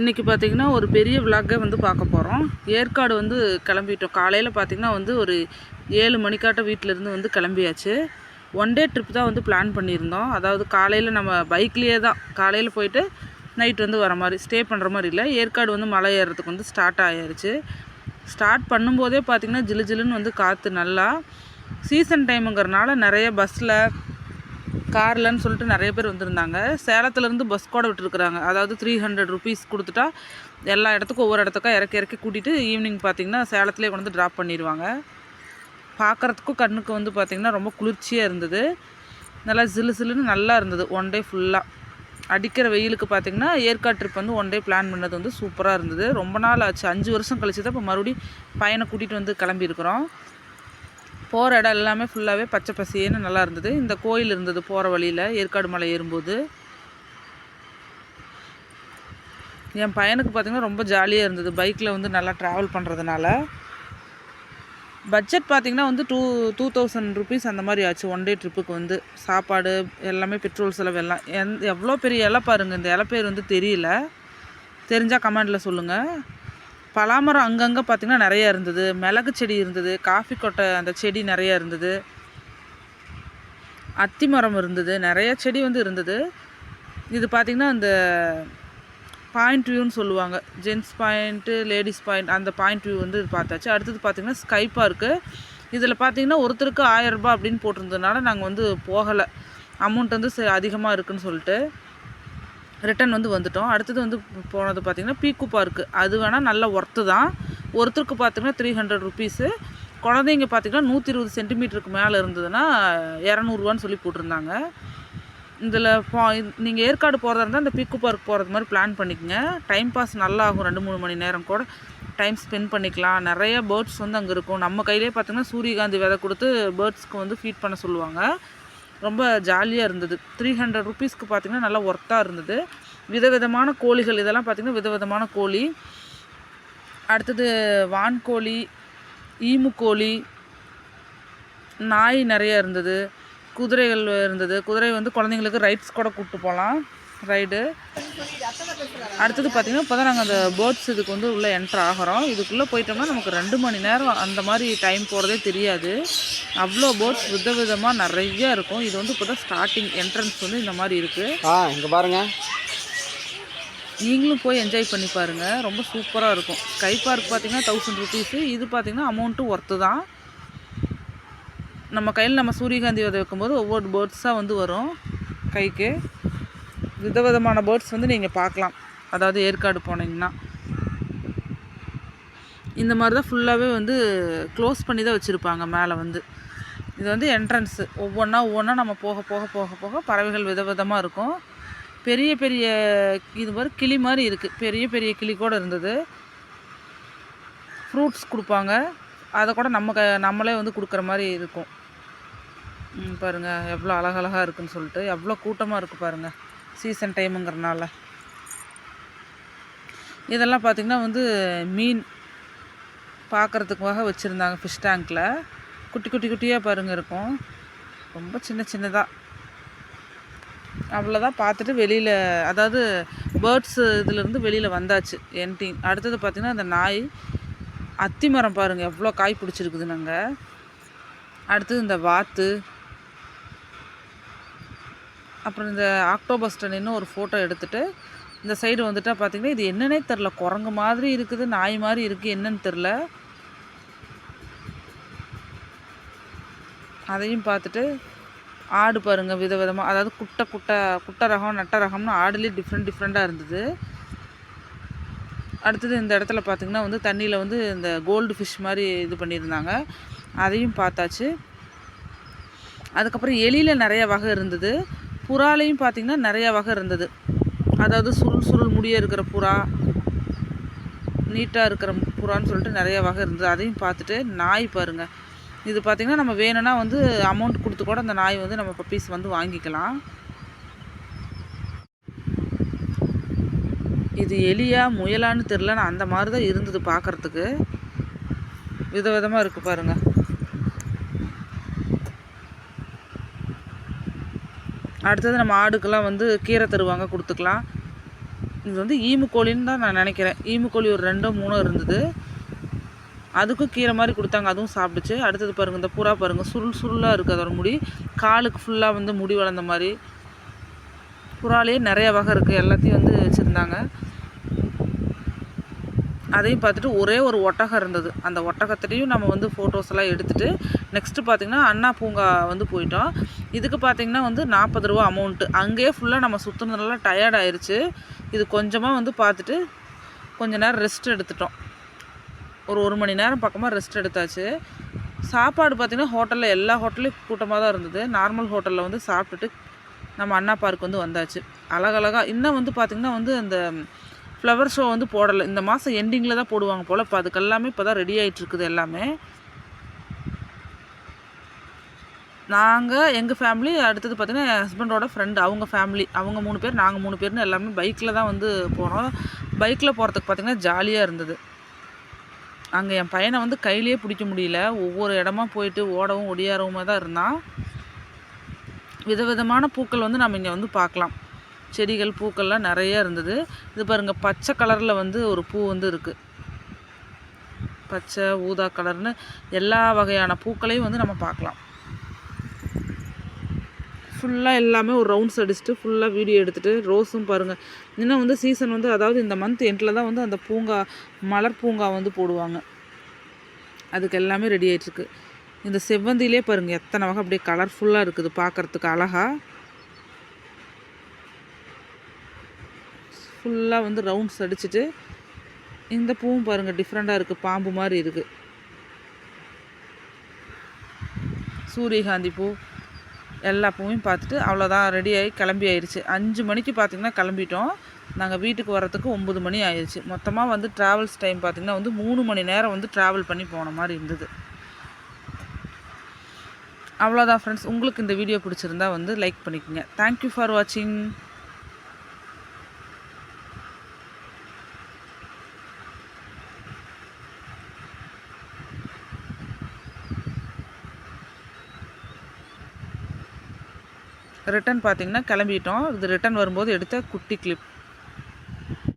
இன்றைக்கி பார்த்திங்கன்னா ஒரு பெரிய விளாக்கே வந்து பார்க்க போகிறோம் ஏற்காடு வந்து கிளம்பிட்டோம். காலையில் பார்த்திங்கன்னா வந்து ஒரு ஏழு மணிக்காட்ட வீட்டிலேருந்து வந்து கிளம்பியாச்சு. ஒன் டே ட்ரிப் தான் வந்து பிளான் பண்ணியிருந்தோம். அதாவது காலையில் நம்ம பைக்லேயே தான். காலையில் போயிட்டு நைட் வந்து வர மாதிரி ஸ்டே பண்ணுற மாதிரி இல்லை. ஏற்காடு வந்து மலை ஏறுறதுக்கு வந்து ஸ்டார்ட் ஆகிருச்சு ஸ்டார்ட் பண்ணும்போதே பார்த்திங்கன்னா ஜிலு ஜிலுன்னு வந்து காற்று நல்லா. சீசன் டைமுங்கிறனால நிறைய பஸ்ஸில் கார்லன்னு சொல்லிட்டு நிறைய பேர் வந்திருந்தாங்க. சேலத்துலேருந்து பஸ் கூட விட்டுருக்குறாங்க. அதாவது த்ரீ ஹண்ட்ரட் ருபீஸ் கொடுத்துட்டா எல்லா இடத்துக்கும் ஒவ்வொரு இடத்துக்கும் இறக்கி இறக்கி கூட்டிகிட்டு ஈவினிங் பார்த்திங்கன்னா சேலத்துலேயே கொண்டு வந்து ட்ராப் பண்ணிடுவாங்க. பார்க்குறதுக்கும் கண்ணுக்கு வந்து பார்த்திங்கன்னா ரொம்ப குளிர்ச்சியாக இருந்தது. நல்லா சிலு சிலுன்னு நல்லா இருந்தது. ஒன் டே ஃபுல்லாக அடிக்கிற வெயிலுக்கு பார்த்திங்கன்னா ஏற்காடு ட்ரிப் வந்து ஒன் டே பிளான் பண்ணது வந்து சூப்பராக இருந்தது. ரொம்ப நாள் ஆச்சு. அஞ்சு வருஷம் கழிச்சு தான் இப்போ மறுபடியும் பையனை கூட்டிகிட்டு வந்து கிளம்பியிருக்கிறோம். போகிற இடம் எல்லாமே ஃபுல்லாகவே பச்சை பசேன்னு நல்லா இருந்தது. இந்த கோயில் இருந்தது போகிற வழியில் ஏற்காடு மலை ஏறும்போது. என் பையனுக்கு பார்த்திங்கன்னா ரொம்ப ஜாலியாக இருந்தது. பைக்கில் வந்து நல்லா ட்ராவல் பண்ணுறதுனால பட்ஜெட் பார்த்திங்கன்னா வந்து டூ டூ தௌசண்ட் ருபீஸ் அந்த மாதிரி ஆச்சு. ஒன் டே ட்ரிப்புக்கு வந்து சாப்பாடு எல்லாமே பெட்ரோல் செலவு எல்லாம். எந் எவ்வளோ பெரிய இலை பாருங்கள் இந்த இலை பேர் வந்து தெரியல. தெரிஞ்சால் கமெண்டில் சொல்லுங்கள் பலாமரம் அங்கங்கே பார்த்திங்கன்னா நிறையா இருந்தது. மிளகு செடி இருந்தது. காஃபி கொட்டை அந்த செடி நிறையா இருந்தது. அத்தி மரம் இருந்தது. நிறைய செடி வந்து இருந்தது. இது பார்த்திங்கன்னா அந்த பாயிண்ட் வியூன்னு சொல்லுவாங்க. ஜென்ஸ் பாயிண்ட்டு லேடிஸ் பாயிண்ட் அந்த பாயிண்ட் வியூ வந்து பார்த்தாச்சு. அடுத்தது பார்த்திங்கன்னா ஸ்கை பார்க்கு இதில் பார்த்திங்கன்னா ஒருத்தருக்கு ஆயரரூபா அப்படின்னு போட்டிருந்ததுனால நாங்கள் வந்து போகலை. அமௌண்ட் வந்து அதிகமாக இருக்குன்னு சொல்லிட்டு ரிட்டன் வந்து வந்துட்டோம். அடுத்தது வந்து போனது பார்த்திங்கன்னா பீக்கு பார்க்கு அது வேணால் நல்ல ஒர்த்து தான். ஒருத்தருக்கு பார்த்திங்கன்னா த்ரீ ஹண்ட்ரட் ருபீஸு குழந்தைங்க பார்த்திங்கன்னா நூற்றி இருபது சென்டிமீட்டருக்கு மேலே இருந்ததுன்னா இரநூறுவான்னு சொல்லி போட்டிருந்தாங்க. இதில் போ நீங்கள் ஏற்காடு போகிறதா இருந்தால் இந்த பீக்கு பார்க் போகிறது மாதிரி பிளான் பண்ணிக்கோங்க. டைம் பாஸ் நல்லா ஆகும் ரெண்டு மூணு மணி நேரம் கூட டைம் ஸ்பெண்ட் பண்ணிக்கலாம். நிறைய பேர்ட்ஸ் வந்து அங்கே இருக்கும். நம்ம கையிலே பார்த்திங்கன்னா சூரியகாந்தி விதை கொடுத்து பேர்ட்ஸ்க்கு வந்து ஃபீட் பண்ண சொல்லுவாங்க. ரொம்ப ஜாலியாக இருந்தது. த்ரீ ஹண்ட்ரட் ருபீஸ்க்கு பார்த்திங்கன்னா நல்லா ஒர்த்தாக இருந்தது. விதவிதமான கோழிகள் இதெல்லாம் பார்த்திங்கன்னா விதவிதமான கோழி. அடுத்தது வான்கோழி ஈமு கோழி நாய் நிறைய இருந்தது. குதிரைகள் இருந்தது. குதிரை வந்து குழந்தைங்களுக்கு ரைட்ஸ் கூட கூப்பிட்டு போகலாம் ரைடு அடுத்தது பார்த்திங்கன்னா இப்போ தான் நாங்கள் அந்த பேர்ட்ஸ் இதுக்கு வந்து உள்ளே என்ட்ரு ஆகிறோம். இதுக்குள்ளே போயிட்டோம்னா நமக்கு ரெண்டு மணி நேரம் அந்த மாதிரி டைம் போகிறதே தெரியாது. அவ்வளோ பேர்ட்ஸ் வித விதமாக நிறைய இருக்கும். இது வந்து இப்போ தான் ஸ்டார்டிங் என்ட்ரன்ஸ் வந்து இந்த மாதிரி இருக்குது ஆ இங்கே பாருங்க. நீங்களும் போய் என்ஜாய் பண்ணி பாருங்கள் ரொம்ப சூப்பராக இருக்கும். ஸ்கை பார்க் பார்த்தீங்கன்னா தௌசண்ட் ருபீஸு இது பார்த்தீங்கன்னா அமௌண்ட்டும் ஒர்த்து தான். நம்ம கையில் நம்ம சூரியகாந்தி விதை வைக்கும்போது ஒவ்வொரு பேர்ட்ஸாக வந்து வரும் கைக்கு. விதவிதமான பேர்ட்ஸ் வந்து நீங்கள் பார்க்கலாம். அதாவது ஏற்காடு போனீங்கன்னா. இந்த மாதிரி தான் ஃபுல்லாகவே வந்து க்ளோஸ் பண்ணி தான் வச்சுருப்பாங்க மேலே வந்து. இது வந்து என்ட்ரன்ஸு ஒவ்வொன்றா ஒவ்வொன்றா நம்ம போக போக போக போக பறவைகள் விதவிதமாக இருக்கும். பெரிய பெரிய இது மாதிரி கிளி மாதிரி இருக்குது பெரிய பெரிய கிளி கூட இருந்தது. ஃப்ரூட்ஸ் கொடுப்பாங்க. அதை கூட நம்ம க நம்மளே வந்து கொடுக்குற மாதிரி இருக்கும். பாருங்கள் பாருங்க. எவ்வளோ அழகழகாக இருக்குன்னு சொல்லிட்டு. எவ்வளோ கூட்டமாக இருக்குது பாருங்கள் சீசன் டைமுங்கிறனால இதெல்லாம் பார்த்திங்கன்னா வந்து மீன் பார்க்குறதுக்காக வச்சுருந்தாங்க ஃபிஷ் டேங்க்கில் குட்டி குட்டி குட்டியாக பாருங்கள் இருக்கும். ரொம்ப சின்ன சின்னதாக அவ்வளோதான் பார்த்துட்டு வெளியில் அதாவது பேர்ட்ஸு இதுலேருந்து வெளியில் வந்தாச்சு என்டிங் அடுத்தது பார்த்திங்கன்னா அந்த நாய் அத்தி மரம் பாருங்கள் எவ்வளோ காய் பிடிச்சிருக்குது நாங்கள் அடுத்தது இந்த வாத்து. அப்புறம் இந்த ஆக்டோபர் நின்று ஒரு ஃபோட்டோ எடுத்துகிட்டு இந்த சைடு வந்துட்டா பார்த்தீங்கன்னா இது என்னன்னே தெரில குரங்கு மாதிரி இருக்குது நாய் மாதிரி இருக்குது என்னன்னு தெரில அதையும் பார்த்துட்டு ஆடு பாருங்கள் விதவிதமாக அதாவது குட்டை குட்டை குட்டை ரகம் நட்ட ரகம்னு ஆடுலேயே டிஃப்ரெண்ட் டிஃப்ரெண்ட்டாக இருந்தது. அடுத்தது இந்த இடத்துல பார்த்திங்கன்னா வந்து தண்ணியில் வந்து இந்த கோல்டு ஃபிஷ் மாதிரி இது பண்ணியிருந்தாங்க. அதையும் பார்த்தாச்சு. அதுக்கப்புறம் எலியில் நிறைய வகை இருந்தது. புறாலையும் பார்த்திங்கன்னா நிறைய வகை இருந்தது. அதாவது சுருள் சுருள் முடிய இருக்கிற புறா நீட்டாக இருக்கிற புறான்னு சொல்லிட்டு நிறைய வகை இருந்தது. அதையும் பார்த்துட்டு நாய் பாருங்கள் இது பார்த்திங்கன்னா நம்ம வேணும்னா வந்து அமௌண்ட் கொடுத்து கூட அந்த நாய் வந்து நம்ம பப்பீஸ் வந்து வாங்கிக்கலாம். இது எலியா முயலான்னு தெரில நான் அந்த மாதிரி தான் இருந்தது பார்க்குறதுக்கு விதவிதமாக இருக்குது பாருங்கள் அடுத்தது நம்ம ஆடுக்கெல்லாம் வந்து கீரை தருவாங்க கொடுத்துக்கலாம். இது வந்து ஈமு கோழின்னு தான் நான் நினைக்கிறேன். ஈமு கோழி ஒரு ரெண்டோ மூணோ இருந்தது. அதுக்கும் கீரை மாதிரி கொடுத்தாங்க அதுவும் சாப்பிடுச்சு அடுத்தது பாருங்கள் இந்த புறா பாருங்கள் சுருள் சுருளாக இருக்குது அதோட முடி. காலுக்கு ஃபுல்லாக வந்து முடி வளர்ந்த மாதிரி. புறாலேயே நிறைய வகை இருக்குது எல்லாத்தையும் வந்து வச்சுருந்தாங்க. அதையும் பார்த்துட்டு ஒரே ஒரு ஒட்டகம் இருந்தது. அந்த ஒட்டகத்துலேயும் நம்ம வந்து ஃபோட்டோஸ் எல்லாம் எடுத்துகிட்டு நெக்ஸ்ட்டு பார்த்திங்கன்னா அண்ணா பூங்கா வந்து போயிட்டோம். இதுக்கு பார்த்திங்கன்னா வந்து நாற்பது ரூபா அமௌண்ட்டு அங்கேயே ஃபுல்லாக நம்ம சுற்றுனதுனால டயர்ட் ஆயிடுச்சு இது கொஞ்சமாக வந்து பார்த்துட்டு கொஞ்ச நேரம் ரெஸ்ட் எடுத்துட்டோம். ஒரு ஒரு மணி நேரம் பக்கமாக ரெஸ்ட் எடுத்தாச்சு. சாப்பாடு பார்த்திங்கன்னா ஹோட்டலில் எல்லா ஹோட்டல்லையும் கூட்டமாக தான் இருந்தது. நார்மல் ஹோட்டலில் வந்து சாப்பிட்டுட்டு நம்ம அண்ணா பார்க் வந்து வந்தாச்சு. அழகழகாக இன்னும் வந்து பார்த்திங்கன்னா வந்து அந்த ஃப்ளவர் ஷோ வந்து போடலை. இந்த மாதம் எண்டிங்கில் தான் போடுவாங்க போல். இப்போ அதுக்கெல்லாமே இப்போ தான் ரெடி ஆகிட்டு இருக்குது எல்லாமே. நாங்கள் எங்கள் ஃபேமிலி அடுத்தது பார்த்திங்கன்னா என் ஹஸ்பண்டோட ஃப்ரெண்டு அவங்க ஃபேமிலி அவங்க மூணு பேர் நாங்கள் மூணு பேர்னு எல்லாமே பைக்கில் தான் வந்து போனோம். பைக்கில் போகிறதுக்கு பார்த்திங்கன்னா ஜாலியாக இருந்தது. அங்கே என் பையனை வந்து கையிலே பிடிக்க முடியல. ஒவ்வொரு இடமா போயிட்டு ஓடவும் ஒடியாறவுமே தான் இருந்தான் விதவிதமான பூக்கள் வந்து நம்ம இங்கே வந்து பார்க்கலாம். செடிகள் பூக்கள்லாம் நிறைய இருந்தது. இது பாருங்கள் பச்சை கலரில் வந்து ஒரு பூ வந்து இருக்குது பச்சை ஊதா கலர்னு எல்லா வகையான பூக்களையும் வந்து நம்ம பார்க்கலாம். ஃபுல்லாக எல்லாமே ஒரு ரவுண்ட்ஸ் அடிச்சுட்டு ஃபுல்லாக வீடியோ எடுத்துகிட்டு ரோஸும் பாருங்கள் இன்னும் வந்து சீசன் வந்து அதாவது இந்த மந்த் எண்டில் தான் வந்து அந்த பூங்கா மலர் பூங்கா வந்து போடுவாங்க. அதுக்கு எல்லாமே ரெடி ஆகிட்டுருக்கு இந்த செவ்வந்திலே பாருங்கள் எத்தனை வகை அப்படியே கலர்ஃபுல்லாக இருக்குது பார்க்குறதுக்கு அழகாக ஃபுல்லாக வந்து ரவுண்ட்ஸ் அடிச்சுட்டு இந்த பூவும் பாருங்கள் டிஃப்ரெண்ட்டாக இருக்குது பாம்பு மாதிரி இருக்குது சூரியகாந்தி பூ. எல்லா பூவையும் பார்த்துட்டு அவ்வளோதான் ரெடி ஆகி கிளம்பி ஆயிடுச்சு அஞ்சு மணிக்கு பார்த்திங்கன்னா கிளம்பிட்டோம். நாங்கள் வீட்டுக்கு வரத்துக்கு ஒம்பது மணி ஆயிடுச்சு மொத்தமாக வந்து ட்ராவல்ஸ் டைம் பார்த்திங்கன்னா வந்து மூணு மணி நேரம் வந்து ட்ராவல் பண்ணி போன மாதிரி இருந்தது. அவ்வளோதான் ஃப்ரெண்ட்ஸ் உங்களுக்கு இந்த வீடியோ பிடிச்சிருந்தா வந்து லைக் பண்ணிக்கோங்க. தேங்க்யூ ஃபார் வாட்சிங் ரிட்டன் பார்த்திங்கன்னா கிளம்பிட்டோம். இது ரிட்டன் வரும்போது எடுத்த குட்டி கிளிப்